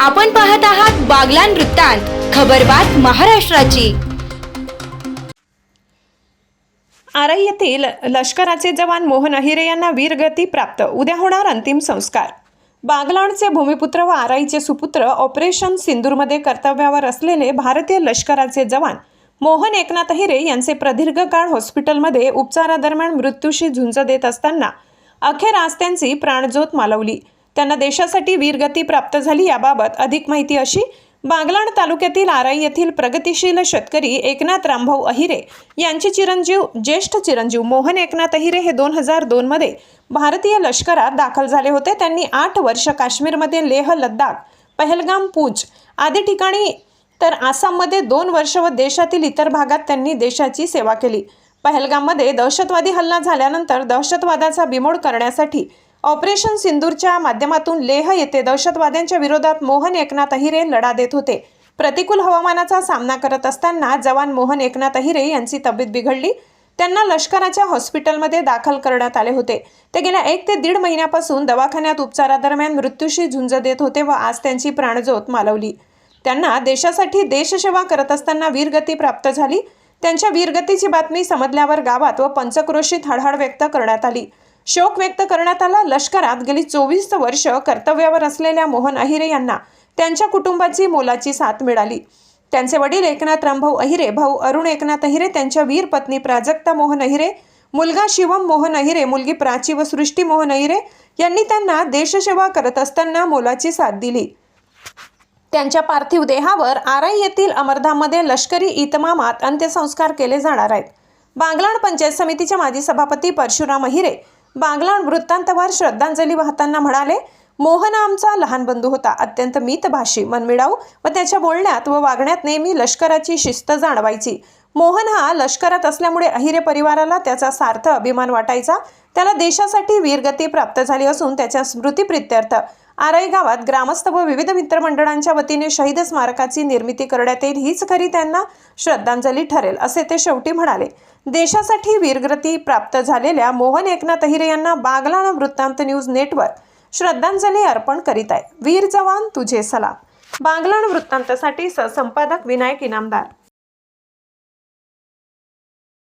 आपण पाहत आहात बागलान वृत्तांत खबरबात महाराष्ट्राची. आरई येथील लष्कराचे जवान मोहन अहिरे यांना वीरगती प्राप्त. उद्या होणार अंतिम संस्कार. बागलाणचे भूमिपुत्र व आराईचे सुपुत्र ऑपरेशन सिंदूरमध्ये कर्तव्यावर असलेले भारतीय लष्कराचे जवान मोहन एकनाथ अहिरे यांचे प्रदीर्घ काळ हॉस्पिटलमध्ये उपचारादरम्यान मृत्यूशी झुंज देत असताना अखेर आज त्यांची प्राणज्योत मालवली. त्यांना देशासाठी वीरगती प्राप्त झाली याबाबत अधिक माहिती अशी बागलाण तालुक्यातील आराई येथील प्रगतिशील शेतकरी एकनाथ रामभाऊ अहिरे यांचे चिरंजीव ज्येष्ठ चिरंजीव मोहन एकनाथ अहिरे हे दोन हजार दोनमध्ये भारतीय लष्करात दाखल झाले होते. त्यांनी आठ वर्ष काश्मीरमध्ये लेह लद्दाख पहलगाम पूंछ आदी ठिकाणी तर आसाममध्ये दोन वर्ष व देशातील इतर भागात त्यांनी देशाची सेवा केली. पहलगाममध्ये दहशतवादी हल्ला झाल्यानंतर दहशतवादाचा बिमोड करण्यासाठी ऑपरेशन सिंदूरच्या माध्यमातून लेह येथे दहशतवाद्यांच्या विरोधात मोहन एकनाथ अहिरे लढा देत होते. प्रतिकूल हवामानाचा सामना करत असताना जवान मोहन एकनाथ अहिरे यांची तब्येत बिघडली. त्यांना लष्कराच्या हॉस्पिटलमध्ये दाखल करण्यात आले होते. ते गेल्या एक ते दीड महिन्यापासून दवाखान्यात उपचारादरम्यान मृत्यूशी झुंज देत होते व आज त्यांची प्राणज्योत मालवली. त्यांना देशासाठी देशसेवा करत असताना वीरगती प्राप्त झाली. त्यांच्या वीरगतीची बातमी समजल्यावर गावात व पंचक्रोशीत हळहळ व्यक्त करण्यात आली. शोक व्यक्त करण्यात आला. लष्करात गेली चोवीस वर्ष कर्तव्यावर असलेल्या मोहन अहिरे यांना त्यांच्या कुटुंबाची मोलाची साथ मिळाली. त्यांचे वडील एकनाथ रामभाऊ अहिरे भाऊ अरुण एकनाथ अहिरे त्यांच्या वीर पत्नी प्राजक्ता मोहन अहिरे मुलगा शिवम मोहन अहिरे मुलगी प्राची व सृष्टी मोहन अहिरे यांनी त्यांना देशसेवा करत असताना मोलाची साथ दिली. त्यांच्या पार्थिव देहावर आराई येथील अमरधाममध्ये लष्करी इतमामात अंत्यसंस्कार केले जाणार आहेत. बांगलाण पंचायत समितीचे माजी सभापती परशुराम अहिरे बांगला वृत्तांतवर श्रद्धांजली वाहताना म्हणाले मोहन आमचा लहान बंधू होता अत्यंत मितभाषी मनमिळाऊ व त्याच्या बोलण्यात व वागण्यात नेहमी लष्कराची शिस्त जाणवायची. मोहन हा लष्करात असल्यामुळे अहिरे परिवाराला त्याचा सार्थ अभिमान वाटायचा. त्याला देशासाठी वीरगती प्राप्त झाली असून त्याच्या स्मृतीप्रित्यर्थ. आरई गावात ग्रामस्थ व विविध मित्रमंडळांच्या वतीने शहीद स्मारकाची निर्मिती करण्यात येईल हीच खरी त्यांना श्रद्धांजली ठरेल असे ते शेवटी म्हणाले. देशासाठी वीरगती प्राप्त झालेल्या मोहन एकनाथ अहिरे यांना बागलाण वृत्तांत न्यूज नेटवर श्रद्धांजली अर्पण करीत आहे. वीर जवान तुझे सलाम. बागलाण वृत्तांतसाठी सहसंपादक विनायक इनामदार.